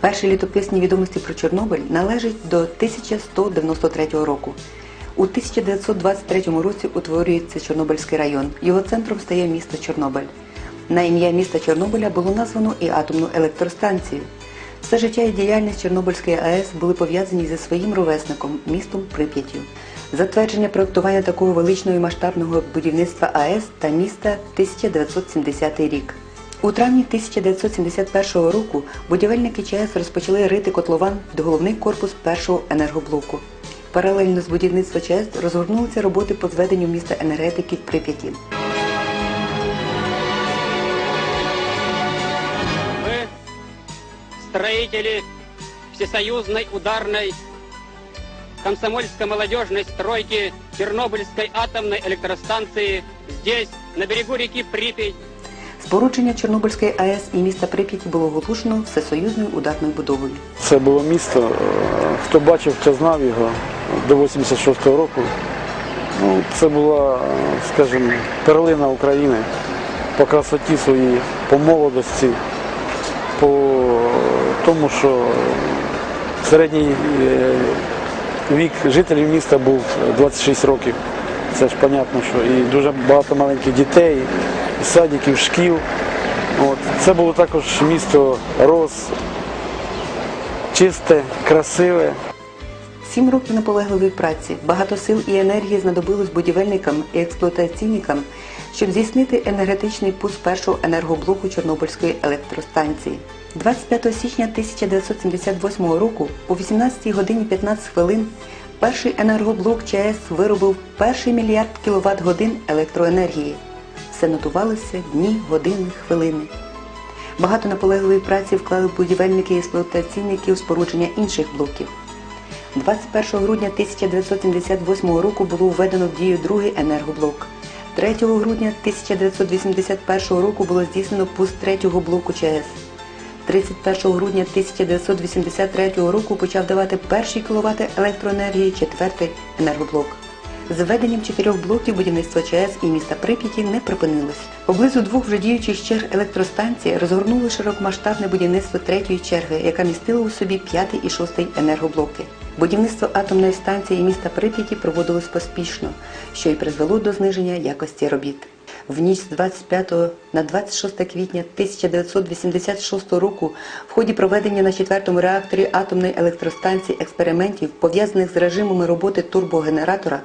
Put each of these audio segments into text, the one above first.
Перші літописні відомості про Чорнобиль належать до 1193 року. У 1923 році утворюється Чорнобильський район. Його центром стає місто Чорнобиль. На ім'я міста Чорнобиля було названо і атомну електростанцію. Все життя і діяльність Чорнобильської АЕС були пов'язані зі своїм ровесником містом Прип'яттю. Затвердження проектування такого величного і масштабного будівництва АЕС та міста 1970 рік. У травні 1971 року будівельники ЧАЕС розпочали рити котлован під головний корпус першого енергоблоку. Паралельно з будівництва ЧАЕС розгорнулися роботи по зведенню міста енергетики в Прип'яті. Мы, строители всесоюзной ударной комсомольско-молодежной стройки Чернобыльской атомной электростанции здесь, на берегу реки Припять, Спорудження Чорнобильської АЕС і міста Прип'яті було оголошено всесоюзною ударною будовою. Це було місто, е, хто бачив, хто знав його до 86-го року. Ну, це була, скажімо, перлина України по красоті своїй, по молодості, по тому, що середній е, вік жителів міста був 26 років. Це ж понятно, що і дуже багато маленьких дітей, садиків, шкіл. От. Це було також місто роз, чисте, красиве. Сім років наполегливої праці, багато сил і енергії знадобилось будівельникам і експлуатаційникам, щоб здійснити енергетичний пуск першого енергоблоку Чорнобильської електростанції. 25 січня 1978 року о 18 годині 15 хвилин перший енергоблок ЧАЕС виробив перший мільярд кіловат годин електроенергії. Все нотувалося дні, години, хвилини. Багато наполегливої праці вклали будівельники і експлуатаційники у спорудження інших блоків. 21 грудня 1978 року було введено в дію другий енергоблок. 3 грудня 1981 року було здійснено пуск третього блоку ЧАЕС. 31 грудня 1983 року почав давати перші кіловати електроенергії четвертий енергоблок. З введенням чотирьох блоків будівництво ЧАЕС і міста Прип'яті не припинилось. Поблизу двох вже діючих черг електростанції розгорнули широкомасштабне будівництво третьої черги, яка містила у собі п'ятий і шостий енергоблоки. Будівництво атомної станції міста Прип'яті проводилось поспішно, що й призвело до зниження якості робіт. В ніч з 25 на 26 квітня 1986 року в ході проведення на четвертому реакторі атомної електростанції експериментів, пов'язаних з режимами роботи турбогенератора,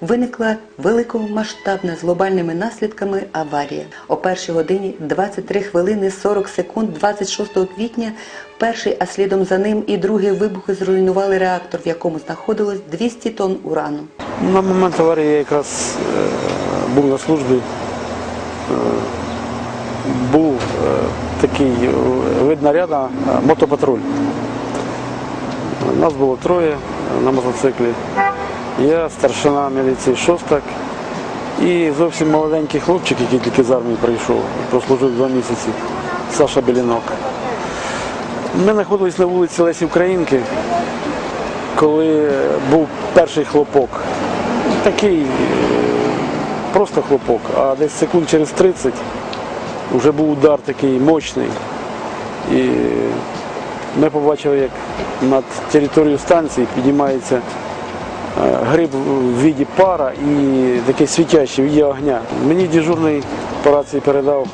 виникла великомасштабна з глобальними наслідками аварія. О першій годині 23 хвилини 40 секунд 26 квітня перший, а слідом за ним і другий вибухи зруйнували реактор, в якому знаходилось 200 тонн урану. На момент аварії я якраз е, був на службі. Е, був е, такий вид наряда е, мотопатруль. Нас було троє на мотоциклі. Я старшина міліції Шостак і зовсім молоденький хлопчик, який тільки з армії прийшов, прослужив два місяці, Саша Белінок. Ми знаходились на вулиці Лесі Українки, коли був перший хлопок. Такий е, просто хлопок, а десь секунд через 30 вже був удар такий мощний. І ми побачили, як над територією станції піднімається гриб в віді пара і такий світящий в віді огня. Мені дежурний по рації передав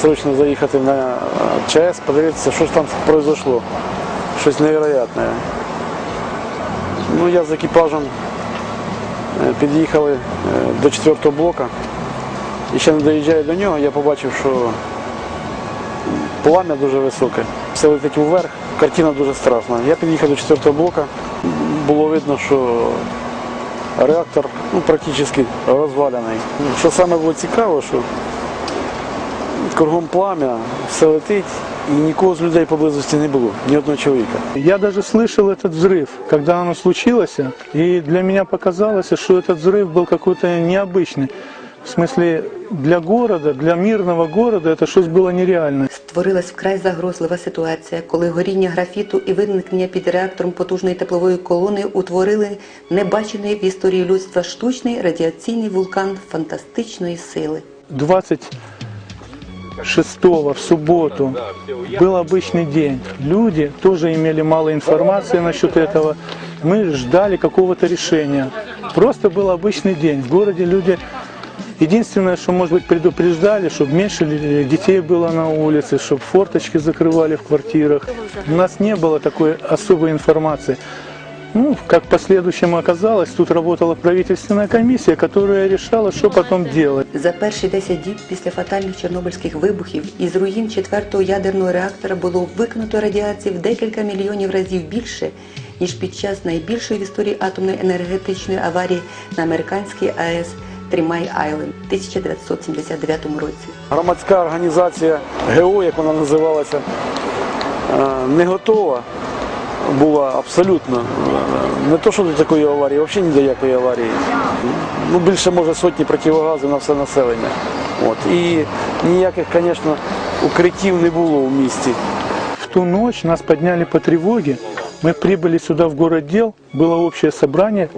срочно заїхати на е, ЧАЕС, подивитися, що ж там произошло. Щось невероятне. Ну, я з екіпажем е, під'їхали е, до четвертого блока. І ще не доїжджаю до нього, я побачив, що плам'я дуже високе. Все летить вверх, картина дуже страшна. Я під'їхав до четвертого блока. Було видно, що реактор ну, практично розвалений. Що саме було цікаво, що кругом плам'я, все летить, і нікого з людей поблизості не було, ні одного чоловіка. Я даже слышал этот взрыв, когда оно случилось, и для меня показалось, что этот взрыв был какой-то необычный. В смысле, для города, для мирного города это что-то было нереальное. Створилась вкрай загрозлива ситуація, коли горіння графіту і виникнення під реактором потужної теплової колони утворили небачений в історії людства штучний радіаційний вулкан фантастичної сили. 20 шестого в субботу был обычный день. Люди тоже имели мало информации насчет этого. Мы ждали какого-то решения. Просто был обычный день. В городе люди Единственное, что, может быть, предупреждали, чтобы меньше ли- детей было на улице, чтобы форточки закрывали в квартирах. У нас не было такой особой информации. Ну, как в последующем оказалось, тут работала правительственная комиссия, которая решала, что потом делать. За перші 10 діб після фатальних чорнобильських вибухів із руїн четвертого ядерного реактора було викинуто радіації в декілька мільйонів разів більше, ніж під час найбільшої в історії атомної енергетичної аварії на американській АЕС Трімай Айленд в 1979 році. Громадська організація ГО, як вона називалася, е, не готова була абсолютно. Е, Не то, що до такої аварії, взагалі ні до якої аварії. Ну, більше може сотні противогазів на все населення. От. І ніяких, звісно, укриттів не було в місті. В ту ночь нас подняли по тревоге. Мы прибыли сюда в город дел, было общее собрание.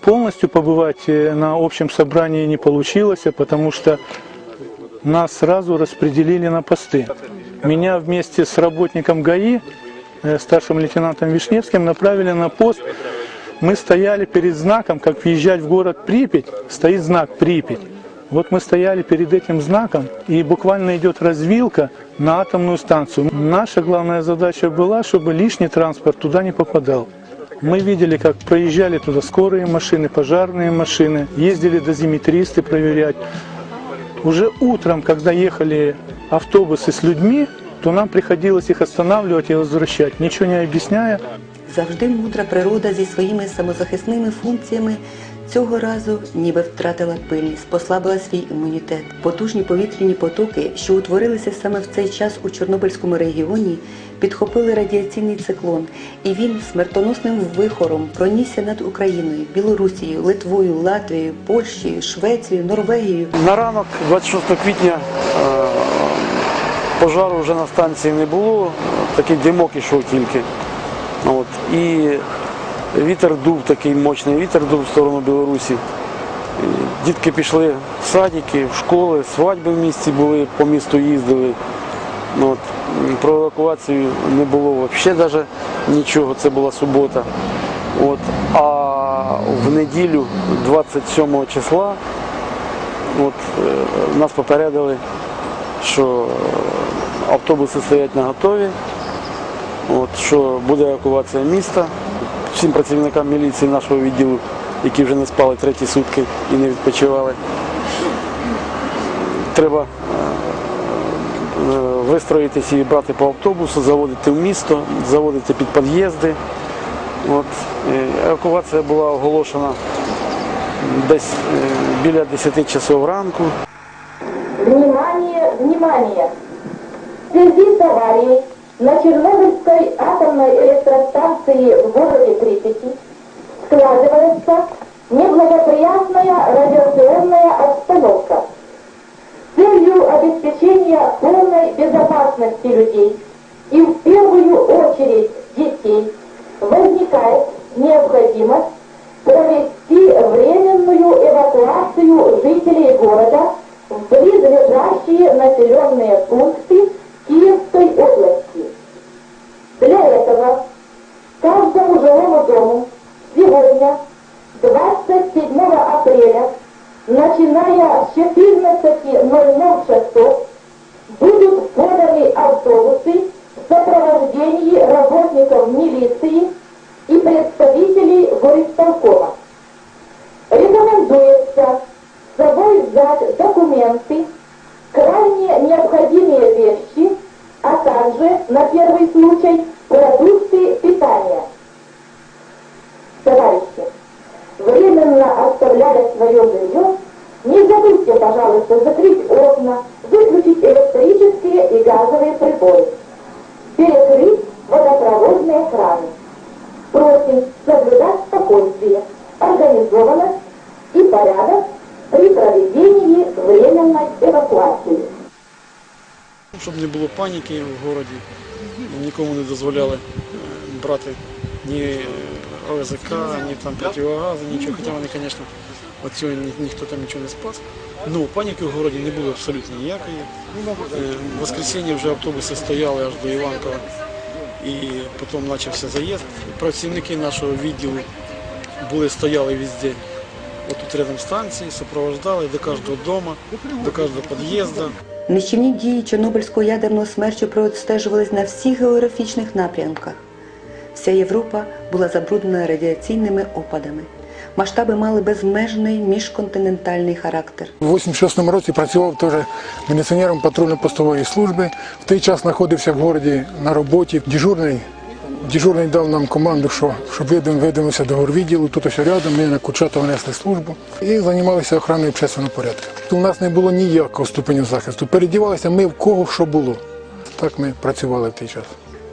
Полностью побывать э, на общем собрании не получилось, потому что нас сразу распределили на посты. Меня вместе с работником ГАИ, э, старшим лейтенантом Вишневским, направили на пост. Мы стояли перед знаком, как въезжать в город Припять, стоит знак Припять. Вот мы стояли перед этим знаком, и буквально идет развилка на атомную станцию. Наша главная задача была, чтобы лишний транспорт туда не попадал. Мы видели, как проезжали туда скорые машины, пожарные машины, ездили дозиметристы проверять. Уже утром, когда ехали автобусы с людьми, то нам приходилось их останавливать и возвращать, ничего не объясняя. Завжди мудра природа зі своїми самозахисними функціями цього разу ніби втратила пильність, послабила свій імунітет. Потужні повітряні потоки, що утворилися саме в цей час у Чорнобильському регіоні, підхопили радіаційний циклон, і він смертоносним вихором пронісся над Україною, Білорусією, Литвою, Латвією, Польщею, Швецією, Норвегією. На ранок 26 квітня е, пожару вже на станції не було, такий димок ішов тільки. От. І вітер дув такий мощний, вітер дув в сторону Білорусі. Дітки пішли в садики, в школи, свадьби в місті були, по місту їздили. От. Про евакуацію не було взагалі навіть нічого, це була субота. От. А в неділю, 27 числа, От, е, нас попередили, що автобуси стоять на готові, от, що буде евакуація міста. Всім працівникам міліції нашого відділу, які вже не спали треті сутки і не відпочивали. Треба е, е, вистроїтися і брати по автобусу, заводити в місто, заводити під під'їзди. Е, евакуація була оголошена десь біля 10 часов ранку. Внимание, внимание! В связи с аварией на Чернобыльской атомной электростанции в городе Припяти складывается неблагоприятная радиационная обстановка. С целью обеспечения полной безопасности людей и в первую очередь работников милиции и представителей горисполкома. Рекомендуется с собой взять документы, крайне необходимые вещи, а также, на первый случай, продукты питания. Товарищи, временно оставляя свое жилье, не забудьте, пожалуйста, закрыть окна, выключить электрические и газовые приборы, перекрыть паніки в городі, нікому не дозволяли е, брати ні ОЗК, ні там противогази, нічого. Хоча вони, звісно, От цього ні, ніхто там нічого не спас. Ну, паніки в городі не було абсолютно ніякої. Е, В воскресенье вже автобуси стояли аж до Іванкова. І потім почався заїзд. Працівники нашого відділу були, стояли везде. От рядом станції, супроводжали до кожного дому, до кожного під'їзду. Нищівні дії Чорнобильського ядерного смерчу простежувались на всіх географічних напрямках. Вся Європа була забруднена радіаційними опадами. Масштаби мали безмежний міжконтинентальний характер. У 86-му році працював теж міліціонером патрульно-постової служби. В той час знаходився в городі на роботі. Дежурний, дежурний дав нам команду, що, щоб видимося до горвідділу. Тут ось рядом ми на Курчатово несли службу і займалися охороною общественного порядку. У нас не було ніякого ступеню захисту. Передівалися ми в кого що було. Так ми працювали в той час.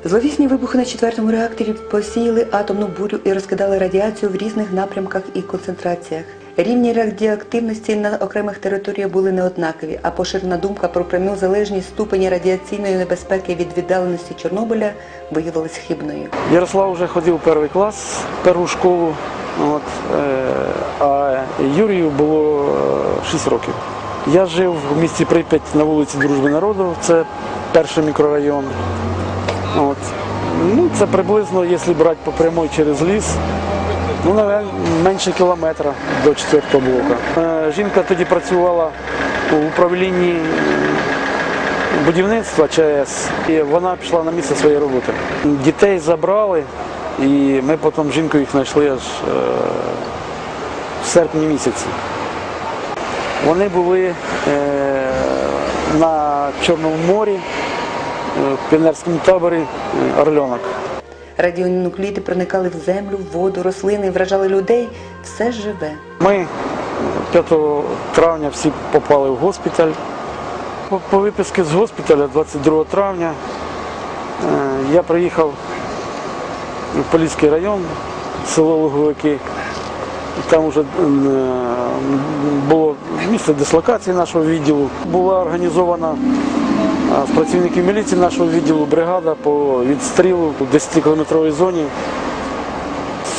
Зловісні вибухи на четвертому реакторі посіяли атомну бурю і розкидали радіацію в різних напрямках і концентраціях. Рівні радіоактивності на окремих територіях були неоднакові, а поширена думка про пряму залежність ступені радіаційної небезпеки від віддаленості Чорнобиля виявилась хибною. Ярослав вже ходив перший клас, першу школу, от, е, а Юрію було 6 років. Я жив в місті Прип'ять на вулиці Дружби народу, це перший мікрорайон. От. Ну, це приблизно, якщо брати по прямой через ліс, ну, наве- менше кілометра до четвертого блоку. Е, Жінка тоді працювала у управлінні будівництва ЧАЕС, і вона пішла на місце своєї роботи. Дітей забрали, і ми потім жінку їх знайшли аж е, в серпні місяці. Вони були е, на Чорному морі, в піонерському таборі Орленок. Радіонукліди проникали в землю, в воду, рослини, вражали людей. Все живе. Ми 5 травня всі попали в госпіталь. По, виписці з госпіталя 22 травня е, я приїхав в Поліський район, село Луговики. Там вже е, було місце дислокації нашого відділу. Була організована з працівників міліції нашого відділу бригада по відстрілу у 10-кілометровій зоні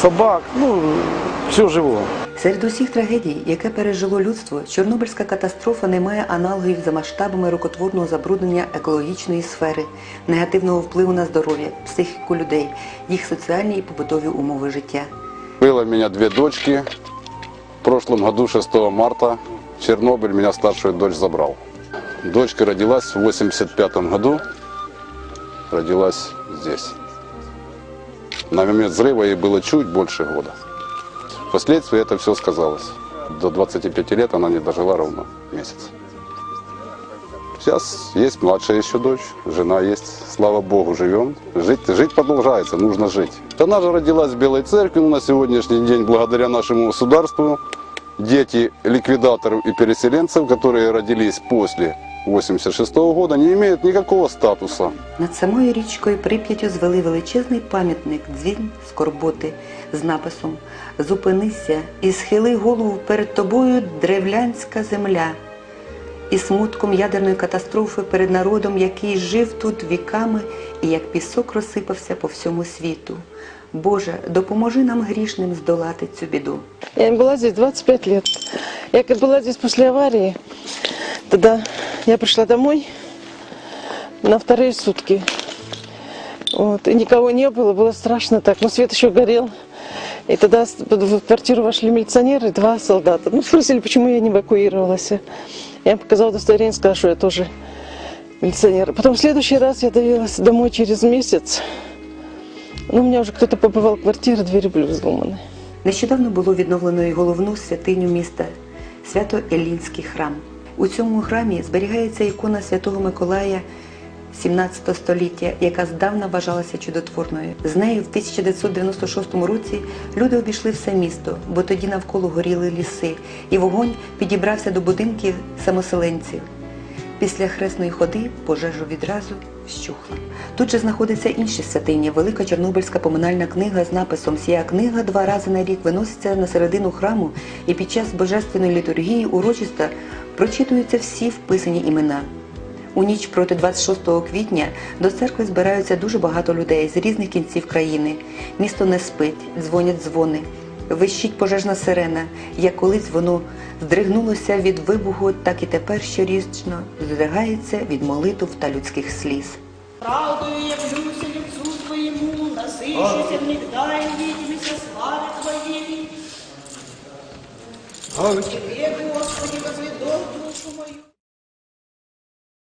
собак, ну, всього живого. Серед усіх трагедій, яке пережило людство, Чорнобильська катастрофа не має аналогів за масштабами рукотворного забруднення екологічної сфери, негативного впливу на здоров'я, психіку людей, їх соціальні і побутові умови життя. Было у меня две дочки. В прошлом году, 6 марта, Чернобыль меня старшую дочь забрал. Дочка родилась в 85 году. Родилась здесь. На момент взрыва ей было чуть больше года. Впоследствии это все сказалось. До 25 лет она не дожила ровно месяц. Сейчас есть младшая еще дочь, жена есть, слава богу, живем. Жить, жить продолжается, нужно жить. Она же родилась в Белой Церкви, но на сегодняшний день, благодаря нашему государству, дети ликвидаторов и переселенцев, которые родились после 86 года, не имеют никакого статуса. Над самою річкою Прип'яттю звели величезний пам'ятник дзвін скорботи з написом Зупинися і схили голову перед тобою древлянська земля. І смутком ядерної катастрофи перед народом, який жив тут віками і як пісок розсипався по всьому світу. Боже, допоможи нам грішним здолати цю біду. Я была здесь 25 лет. Я как была здесь после аварии, тогда я пришла домой на вторые сутки. Вот, и никого не было, было страшно так, но свет еще горел. И тогда с- в квартиру вошли милиционеры, два солдата. Ну, спросили, почему я не эвакуировалась. Я им показала удостоверение, сказала, что я тоже милиционер. Потом в следующий раз я доявилась домой через месяц. Ну, у меня уже кто-то побывал в квартире, двери были взломаны. Нещодавно було відновлено і головну святиню міста свято Елінський храм. У цьому храмі зберігається ікона святого Миколая 17 століття, яка здавна вважалася чудотворною. З нею в 1996 році люди обійшли все місто, бо тоді навколо горіли ліси, і вогонь підібрався до будинків самоселенців. Після хресної ходи пожежа відразу щухла. Тут же знаходиться інші святині. Велика Чорнобильська поминальна книга з написом «Сія книга два рази на рік виноситься на середину храму і під час божественної літургії урочисто прочитуються всі вписані імена. У ніч проти 26 квітня до церкви збираються дуже багато людей з різних кінців країни. Місто не спить, дзвонять дзвони. Вищить пожежна сирена, як колись воно здригнулося від вибуху, так і тепер щорічно здригається від молитв та людських сліз. Правдою явлюся лицу твоему, насыщуся всегда и увидимся Тебе, Господи, возведу душу мою.